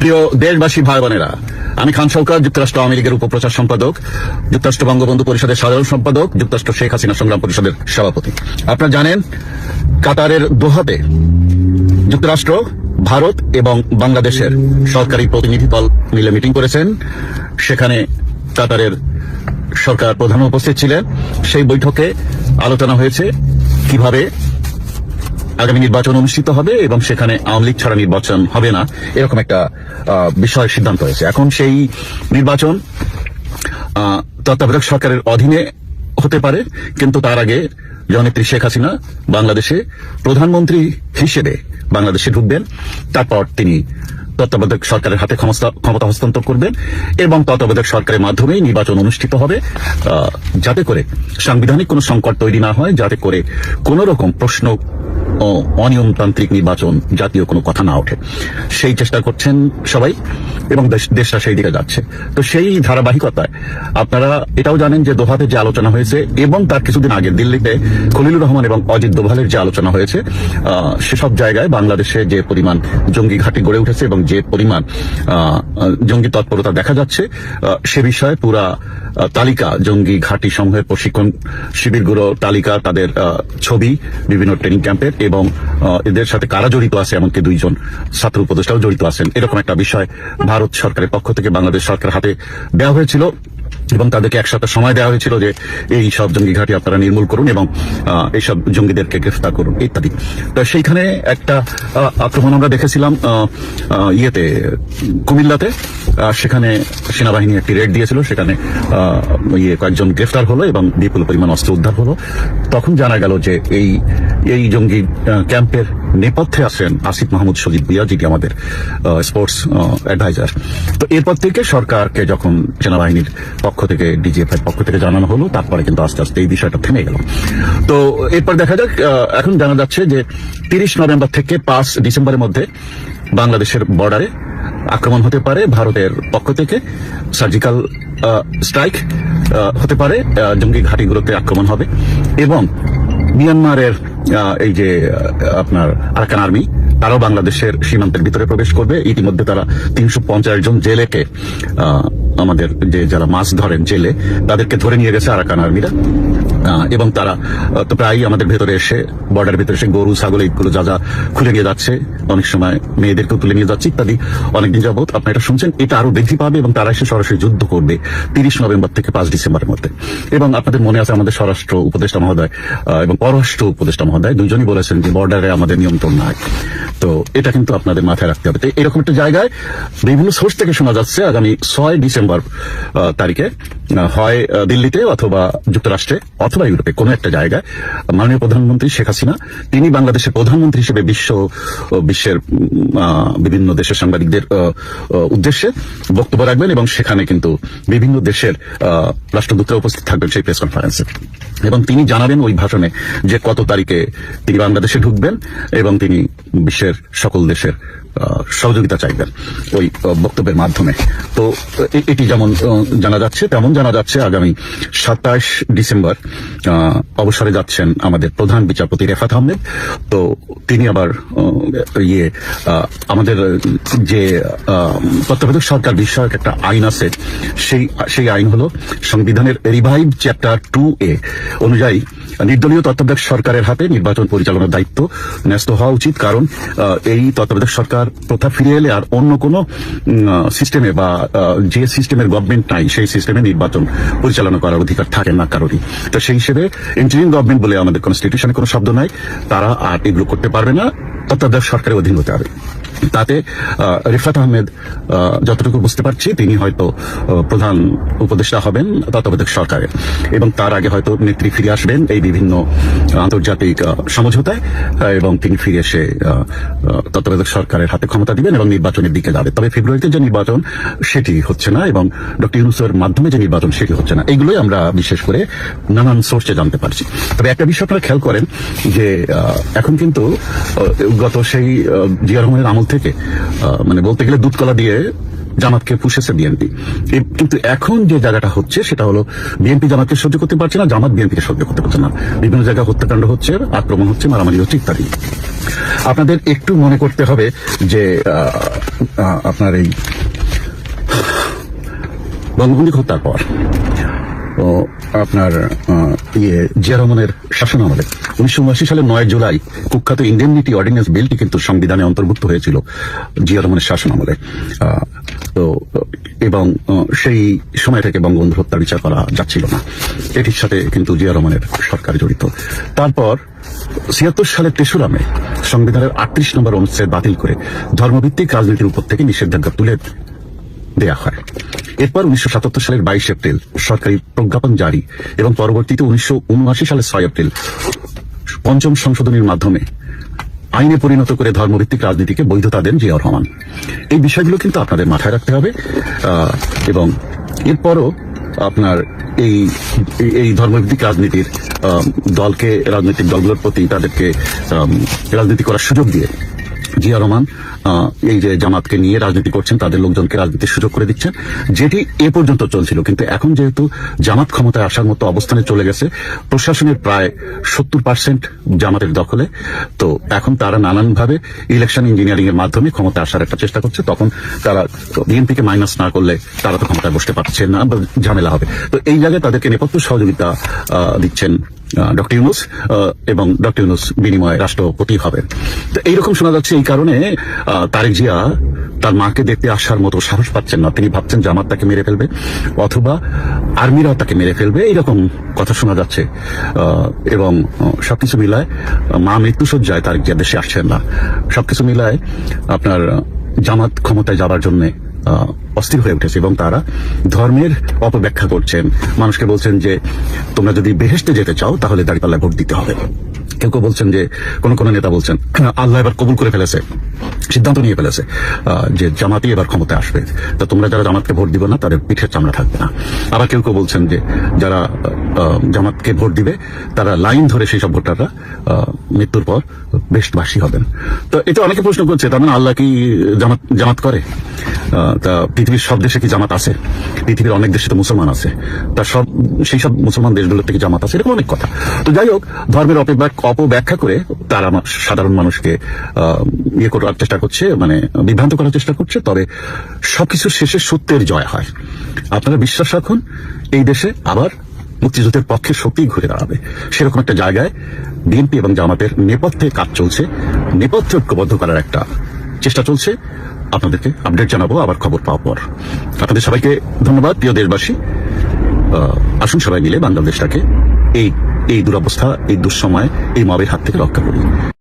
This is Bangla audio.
প্রিয় দেশবাসী ভাই বোনেরা আমি খান সরকার, যুক্তরাষ্ট্র আওয়ামী লীগের উপপ্রচার সম্পাদক, যুক্তরাষ্ট্র বঙ্গবন্ধু পরিষদের সাধারণ সম্পাদক, যুক্তরাষ্ট্র শেখ হাসিনা সংগ্রাম পরিষদের সভাপতি। আপনারা জানেন, কাতারের দোহাতে যুক্তরাষ্ট্র, ভারত এবং বাংলাদেশের সরকারি প্রতিনিধি দল মিলে মিটিং করেছেন। সেখানে কাতারের সরকার প্রধান উপস্থিত ছিলেন। সেই বৈঠকে আলোচনা হয়েছে কীভাবে আগামী নির্বাচন অনুষ্ঠিত হবে এবং সেখানে আওয়ামী লীগ ছাড়া নির্বাচন হবে না। এরকম একটা বিষয় সিদ্ধান্ত হয়েছে। এখন সেই নির্বাচন তত্ত্বাবধায়ক সরকারের অধীনে হতে পারে, কিন্তু তার আগে জননেত্রী শেখ হাসিনা বাংলাদেশে প্রধানমন্ত্রী হিসেবে বাংলাদেশে ঢুকবেন। তারপর তিনি তত্ত্বাবধায়ক সরকারের হাতে ক্ষমতা হস্তান্তর করবেন এবং তত্ত্বাবধায়ক সরকারের মাধ্যমেই নির্বাচন অনুষ্ঠিত হবে যাতে করে সাংবিধানিক কোনো সংকট তৈরি না হয়, যাতে করে কোন রকম প্রশ্ন অনিয়মতান্ত্রিক নির্বাচন জাতীয় কোনো কথা না ওঠে। সেই চেষ্টা করছেন সবাই এবং দেশ- দেশটা সেই দিকে যাচ্ছে। তো সেই ধারাবাহিকতায় আপনারা এটাও জানেন যে দোহাতে যে আলোচনা হয়েছে এবং তার কিছুদিন আগে দিল্লিতে খলিলুর রহমান এবং অজিত দোভালের যে আলোচনা হয়েছে সেসব জায়গায় বাংলাদেশে যে পরিমাণ জঙ্গি ঘাঁটি গড়ে উঠেছে এবং যে পরিমাণ জঙ্গি তৎপরতা দেখা যাচ্ছে সে বিষয়ে পুরা তালিকা, জঙ্গি ঘাঁটি সমূহের প্রশিক্ষণ শিবিরগুলো তালিকা, তাদের ছবি, বিভিন্ন ট্রেনিং ক্যাম্পের এবং এদের সাথে কারা জড়িত আছে, এমনকি দুইজন ছাত্র উপদেষ্টাও জড়িত আছেন। এরকম একটা বিষয় ভারত সরকারের পক্ষ থেকে বাংলাদেশ সরকার হাতে দেওয়া হয়েছিল। এবং তাদেরকে এক সপ্তাহ সময় দেওয়া হয়েছিল যে এই সব জঙ্গি ঘাঁটি আপনারা নির্মূল করুন এবং এইসব জঙ্গিদেরকে গ্রেফতার করুন, ইত্যাদি। তো সেইখানে একটা আক্রমণ আমরা দেখেছিলাম ইয়েতে, কুমিল্লাতে সেখানে সেনাবাহিনী একটি রেড দিয়েছিল, সেখানে ইয়ে কয়েকজন গ্রেফতার হলো এবং বিপুল পরিমাণ অস্ত্র উদ্ধার হলো। তখন জানা গেল যে এই এই জঙ্গি ক্যাম্পের নেপথ্যে আছেন আসিফ মাহমুদ সজিব বিয়া যেটি আমাদের স্পোর্টস অ্যাডভাইজার তো এরপর থেকে সরকারকে যখন সেনাবাহিনীর পক্ষ থেকে ডিজিএফ এর পক্ষ থেকে জানানো হলো, তারপরে কিন্তু আস্তে আস্তে এই বিষয়টা থেমে গেল। তো এরপর দেখা যাক এখন জানা যাচ্ছে যে তিরিশ নভেম্বর থেকে পাঁচ ডিসেম্বরের মধ্যে বাংলাদেশের বর্ডারে আক্রমণ হতে পারে, ভারতের পক্ষ থেকে সার্জিক্যাল স্ট্রাইক হতে পারে জঙ্গি ঘাঁটিগুলোতে আক্রমণ হবে। এবং মিয়ানমারের এই যে আপনার আরাকান আর্মি তারাও বাংলাদেশের সীমান্তের ভিতরে প্রবেশ করবে। ইতিমধ্যে তারা তিনশো পঞ্চাশ জন জেলেকে আমাদের যে যারা মাছ ধরেন জেলে, তাদেরকে ধরে নিয়ে গেছে আরাকান আর্মিরা। এবং তারা তো প্রায়ই আমাদের ভেতরে এসে বর্ডার ভিতরে এসে গরু, ছাগল, এইগুলো যা যা খুলে নিয়ে যাচ্ছে, অনেক সময় মেয়েদেরকেও তুলে নিয়ে যাচ্ছে ইত্যাদি অনেকদিন যাবত আপনারা এটা শুনছেন, এটা আরও বৃদ্ধি পাবে এবং তারা এসে সরাসরি যুদ্ধ করবে তিরিশ নভেম্বর থেকে পাঁচ ডিসেম্বরের মধ্যে। এবং আপনাদের মনে আছে আমাদের স্বরাষ্ট্র উপদেষ্টা মহোদয় এবং পররাষ্ট্র উপদেষ্টা মহোদয় দুজনই বলেছেন যে বর্ডারে আমাদের নিয়ন্ত্রণ নাই। তো এটা কিন্তু আপনাদের মাথায় রাখতে হবে। তো এরকম একটা জায়গায় বিভিন্ন সোর্স থেকে শোনা যাচ্ছে আগামী ছয় ডিসেম্বর তারিখে হয় দিল্লিতে অথবা যুক্তরাষ্ট্রে অথবা ইউরোপে, কোনো একটা জায়গায়। মাননীয় প্রধানমন্ত্রী শেখ হাসিনা, তিনি বাংলাদেশের প্রধানমন্ত্রী হিসেবে বিশ্ব বিশ্বের বিভিন্ন দেশের সাংবাদিকদের উদ্দেশ্যে বক্তব্য রাখবেন এবং সেখানে কিন্তু বিভিন্ন দেশের রাষ্ট্রদূতরা উপস্থিত থাকবেন সেই প্রেস কনফারেন্সে এবং তিনি জানাবেন ওই ভাষণে যে কত তারিখে তিনি বাংলাদেশে ঢুকবেন এবং তিনি বিশ্বের সকল দেশের সহযোগিতা চাইবেন ওই বক্তব্যের মাধ্যমে। তো এটি যেমন জানা যাচ্ছে, তেমন জানা যাচ্ছে আগামী সাতাশ ডিসেম্বর অবসরে যাচ্ছেন আমাদের প্রধান বিচারপতি রেফাত আহমেদ। তো, তিনি আবার ইয়ে আমাদের, যে তত্ত্বাবধায়ক সরকার বিষয়ক একটা আইন আছে, সেই সেই আইন হলো সংবিধানের রিভাইভ চ্যাপ্টার টু এ অনুযায়ী নির্দলীয় তত্ত্বাবধায়ক সরকারের হাতে নির্বাচন পরিচালনার দায়িত্ব ন্যস্ত হওয়া উচিত, কারণ এই তত্ত্বাবধায়ক সরকার প্রথা ফিরে এলে আর অন্য কোনো সিস্টেমে বা যে সিস্টেমের গভর্নমেন্ট নাই, সেই সিস্টেমে নির্বাচন পরিচালনা করার অধিকার থাকে না কারোরই। তো সেই হিসেবে ইন্টারিম গভর্নমেন্ট বলে আমাদের কনস্টিটিউশনে কোনো শব্দ নাই। তারা আর এগুলো করতে পারবে না। তত্ত্বাবধায়ক সরকারের অধীন হতে হবে। তাতে রিফাত আহমেদ যতটুকু বুঝতে পারছি, তিনি হয়তো প্রধান উপদেষ্টা হবেন তত্ত্বাবধায়ক সরকারের। এবং তার আগে হয়তো নেত্রী ফিরে আসবেন এই বিভিন্ন আন্তর্জাতিক সমঝোতায় এবং তিনি ফিরে এসে তত্ত্বাবধায়ক সরকারের হাতে ক্ষমতা দিবেন এবং নির্বাচনের দিকে যাবে। তবে ফেব্রুয়ারিতে যে নির্বাচন, সেটি হচ্ছে না এবং ডক্টর ইউনুসের মাধ্যমে যে নির্বাচন, সেটি হচ্ছে না। এগুলোই আমরা বিশেষ করে নানান সোর্সে জানতে পারছি। তবে একটা বিষয় আপনারা খেয়াল করেন যে এখন কিন্তু গত সেই জিয়া রহমানের আমল থেকে মানে বলতে গেলে দুধকলা দিয়ে জামাতকে পুষেছে বিএনপি। কিন্তু এখন যে জায়গাটা হচ্ছে, সেটা হলো বিএনপি জামাতকে সহ্য করতে পারছে না, জামাত বিএনপিকে সহ্য করতে পারছে না। বিভিন্ন জায়গায় হত্যাকাণ্ড হচ্ছে, আক্রমণ হচ্ছে, মারামারি হচ্ছে ইত্যাদি। আপনাদের একটু মনে করতে হবে যে আপনার এই বঙ্গবন্ধু হত্যার পর আপনার ইয়ে জিয়া রহমানের শাসন আমলে। উনিশশো উনআশি সালের নয় জুলাই কুখ্যাত ইন্ডেমনিটি অর্ডিন্যান্স বিলটি কিন্তু সংবিধানে অন্তর্ভুক্ত হয়েছিল জিয়া রহমানের শাসন আমলে। তো, এবং সেই সময় থেকে বঙ্গবন্ধু হত্যার বিচার করা যাচ্ছিল না। এটির সাথে কিন্তু জিয়া রহমানের সরকার জড়িত। তারপর, ছিয়াত্তর সালের তেসরা মে সংবিধানের আটত্রিশ নম্বর অনুচ্ছেদ বাতিল করে ধর্মভিত্তিক রাজনীতির উপর থেকে নিষেধাজ্ঞা তুলে দেয়া হয়। এরপর উনিশশো সাতাত্তর সালের বাইশ এপ্রিল সরকারি প্রজ্ঞাপন জারি এবং পরবর্তীতে উনিশশো উনআশি সালের ছয় এপ্রিল পঞ্চম সংশোধনীর মাধ্যমে আইনে পরিণত করে ধর্মভিত্তিক রাজনীতিকে বৈধতা দেন জিয়াউর রহমান। এই বিষয়গুলো কিন্তু আপনাদের মাথায় রাখতে হবে এবং এরপরও আপনার এই, এই- ধর্মভিত্তিক রাজনীতির দলকে, রাজনৈতিক দলগুলোর প্রতি তাদেরকে রাজনীতি করার সুযোগ দিয়ে জিয়া রহমান এই যে জামাতকে নিয়ে রাজনীতি করছেন, তাদের লোকজনকে রাজনীতির সুযোগ করে দিচ্ছেন, যেটি এ পর্যন্ত চলছিল। কিন্তু এখন যেহেতু জামাত ক্ষমতায় আসার মতো অবস্থানে চলে গেছে, প্রশাসনের প্রায় সত্তর পার্সেন্ট জামাতের দখলে, তো এখন তারা নানানভাবে ইলেকশন ইঞ্জিনিয়ারিং এর মাধ্যমে ক্ষমতা আসার একটা চেষ্টা করছে, তখন তারা বিএনপিকে মাইনাস না করলে তারা তো ক্ষমতায় বসতে পারছে না ঝামেলা হবে। তো এই জায়গায় তাদেরকে নেপথ্য সহযোগিতা দিচ্ছেন ডক্টর ইউনুস এবং ডক্টর ইউনুস বিনিময়ে রাষ্ট্রপতি হবেন। তো এইরকম শোনা যাচ্ছে এই কারণে তারেক জিয়া তার মাকে দেখতে আসার মতো সাহস পাচ্ছেন না। তিনি ভাবছেন জামাত তাকে মেরে ফেলবে, অথবা আর্মিরাও তাকে মেরে ফেলবে, এইরকম কথা শোনা যাচ্ছে। এবং সবকিছু মিলায় মা মৃত্যুসজ্জায় তারেক জিয়া দেশে আসছেন না। সবকিছু মিলায় আপনার জামাত ক্ষমতায় যাবার জন্য অস্থির হয়ে উঠেছে এবং তারা ধর্মের অপব্যাখ্যা করছেন। মানুষকে বলছেন যে, তোমরা যদি বেহেস্তে যেতে চাও, তাহলে দাঁড়িপাল্লায় ভোট দিতে হবে। কেউ কেউ বলছেন যে, কোন কোন নেতা বলছেন, আল্লাহ এবার কবুল করে ফেলেছে, সিদ্ধান্ত নিয়ে ফেলেছে যে জামাতই এবার ক্ষমতায় আসবে। তা তোমরা যারা জামাতকে ভোট দিবে না, তাদের পিঠের চামড়া থাকবে না। আবার কেউ কেউ বলছেন যে, যারা জামাতকে ভোট দিবে, তারা লাইন ধরে সেই সব ভোটাররা মৃত্যুর পর বেশবাসী হবেন। তো এটা অনেকে প্রশ্ন করছে, তার মানে আল্লাহ কি জামাত জামাত করে? তা পৃথিবীর সব দেশে কি জামাত আছে? পৃথিবীর অনেক দেশে তো মুসলমান আছে। তা সব, সেই সব মুসলমান দেশগুলোর থেকে জামাত আছে? এরকম অনেক কথা। তো যাই হোক, ধর্মের অপব্যাখ্যা করে তারা সাধারণ মানুষকে ইয়ে করার চেষ্টা করছে মানে বিভ্রান্ত করার চেষ্টা করছে। তবে সবকিছুর শেষে সত্যের জয় হয়। আপনারা বিশ্বাস রাখুন, এই দেশে আবার মুক্তিযুদ্ধের পক্ষে শক্তি ঘুরে দাঁড়াবে। সেরকম একটা জায়গায় বিএনপি এবং জামাতের নেপথ্যে কাজ চলছে। নেপথ্যে ঐক্যবদ্ধ করার একটা চেষ্টা চলছে। আপনাদেরকে আপডেট জানাব, আবার খবর পাওয়ার পর। আপনাদের সবাইকে ধন্যবাদ, প্রিয় দেশবাসী। আসুন সবাই মিলে বাংলাদেশটাকে এই এই দুরবস্থা, এই দুঃসময়, এই মবের হাত থেকে রক্ষা করি।